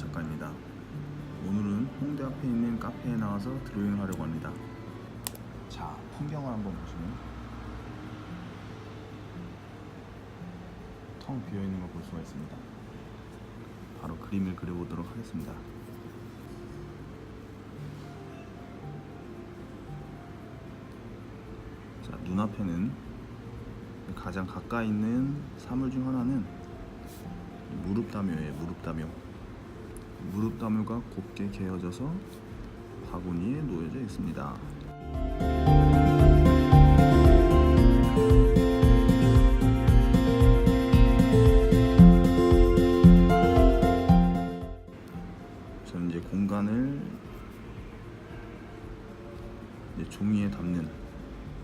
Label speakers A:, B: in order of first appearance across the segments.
A: 작가입니다. 오늘은 홍대 앞에 있는 카페에 나와서 드로잉을 하려고 합니다. 자, 풍경을 한번 보시면 텅 비어 있는 걸 볼 수가 있습니다. 바로 그림을 그려보도록 하겠습니다. 자, 눈앞에는 가장 가까이 있는 사물 중 하나는 무릎다묘예요. 무릎다묘. 무릎다묘가 곱게 개어져서 바구니에 놓여져 있습니다. 저는 이제 공간을 이제 종이에 담는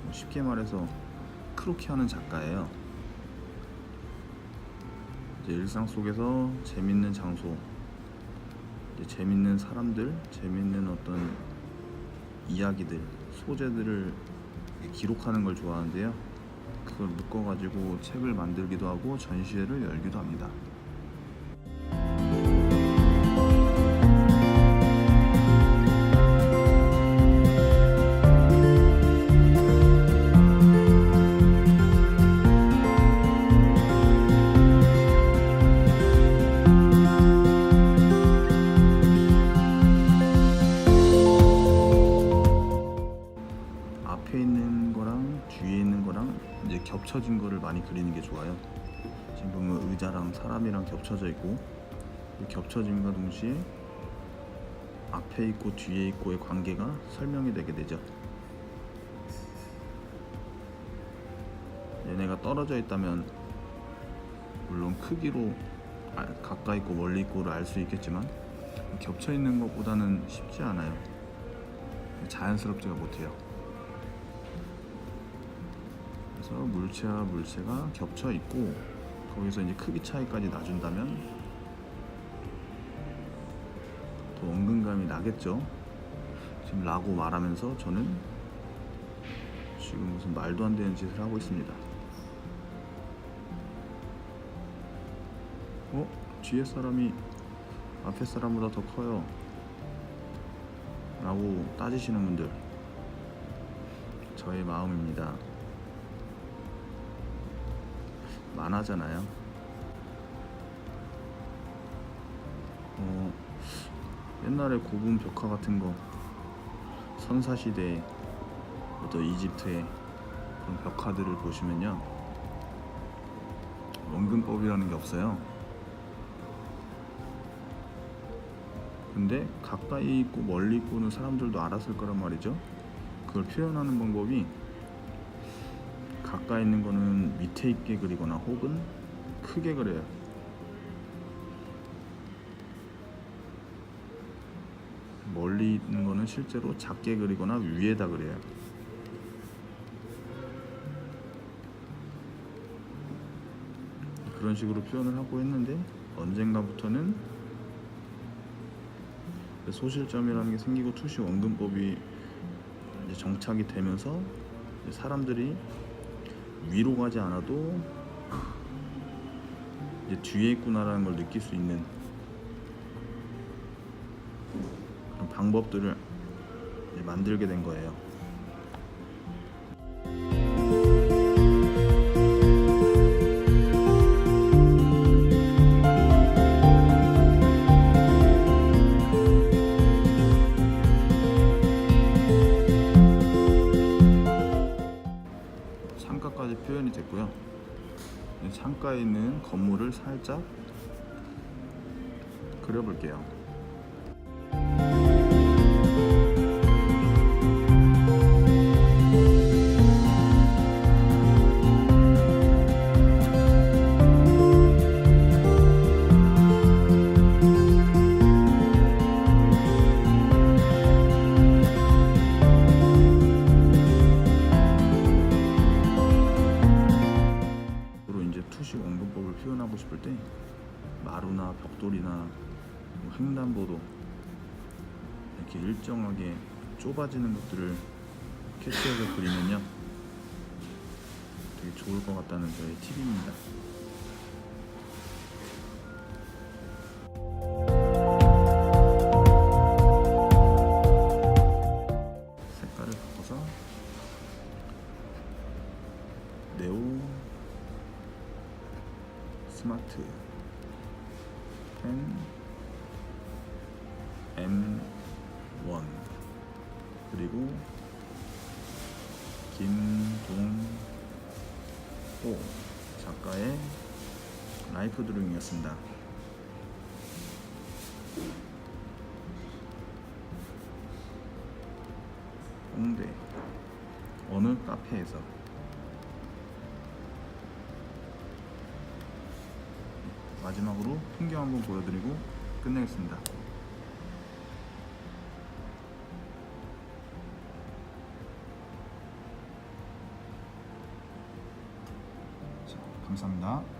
A: 뭐 쉽게 말해서 크로키하는 작가예요. 일상 속에서 재밌는 장소, 재밌는 사람들, 재밌는 어떤 이야기들, 소재들을 기록하는 걸 좋아하는데요. 그걸 묶어가지고 책을 만들기도 하고 전시회를 열기도 합니다. 앞에 있는 거랑 뒤에 있는 거랑 이제 겹쳐진 거를 많이 그리는 게 좋아요. 지금 보면 의자랑 사람이랑 겹쳐져 있고 이 겹쳐짐과 동시에 앞에 있고 뒤에 있고의 관계가 설명이 되게 되죠. 얘네가 떨어져 있다면 물론 크기로 알- 가까이 있고 멀리 있고를 알 수 있겠지만 겹쳐 있는 것보다는 쉽지 않아요. 자연스럽지가 못해요. 그래서 물체와 물체가 겹쳐 있고 거기서 이제 크기 차이까지 놔준다면 더 은근감이 나겠죠. 지금 라고 말하면서 저는 지금 무슨 말도 안 되는 짓을 하고 있습니다. 어? 뒤에 사람이 앞에 사람보다 더 커요. 라고 따지시는 분들 저의 마음입니다. 만화잖아요. 어, 옛날에 고분 벽화 같은 거 선사시대 어떤 이집트의 그런 벽화들을 보시면요. 원근법이라는 게 없어요. 근데 가까이 있고 멀리 있고는 사람들도 알았을 거란 말이죠. 그걸 표현하는 방법이 가까이 있는 거는 밑에 있게 그리거나 혹은 크게 그려요. 멀리 있는 거는 실제로 작게 그리거나 위에다 그려요. 그런 식으로 표현을 하고 했는데 언젠가부터는 소실점이라는 게 생기고 투시 원근법이 정착이 되면서 사람들이 위로 가지 않아도 이제 뒤에 있구나라는 걸 느낄 수 있는 방법들을 만들게 된 거예요. 가까지 표현이 됐고요. 이 창가에 있는 건물을 살짝 그려볼게요. 원근법을 표현하고 싶을 때 마루나 벽돌이나 뭐 횡단보도 이렇게 일정하게 좁아지는 것들을 캐치해서 그리면요 되게 좋을 것 같다는 저의 팁입니다. 스마트. 펜. M1 그리고 김동호 작가의 라이프 드로잉이었습니다. 홍대. 어느 카페에서 마지막으로 풍경 한번 보여드리고 끝내겠습니다. 자, 감사합니다.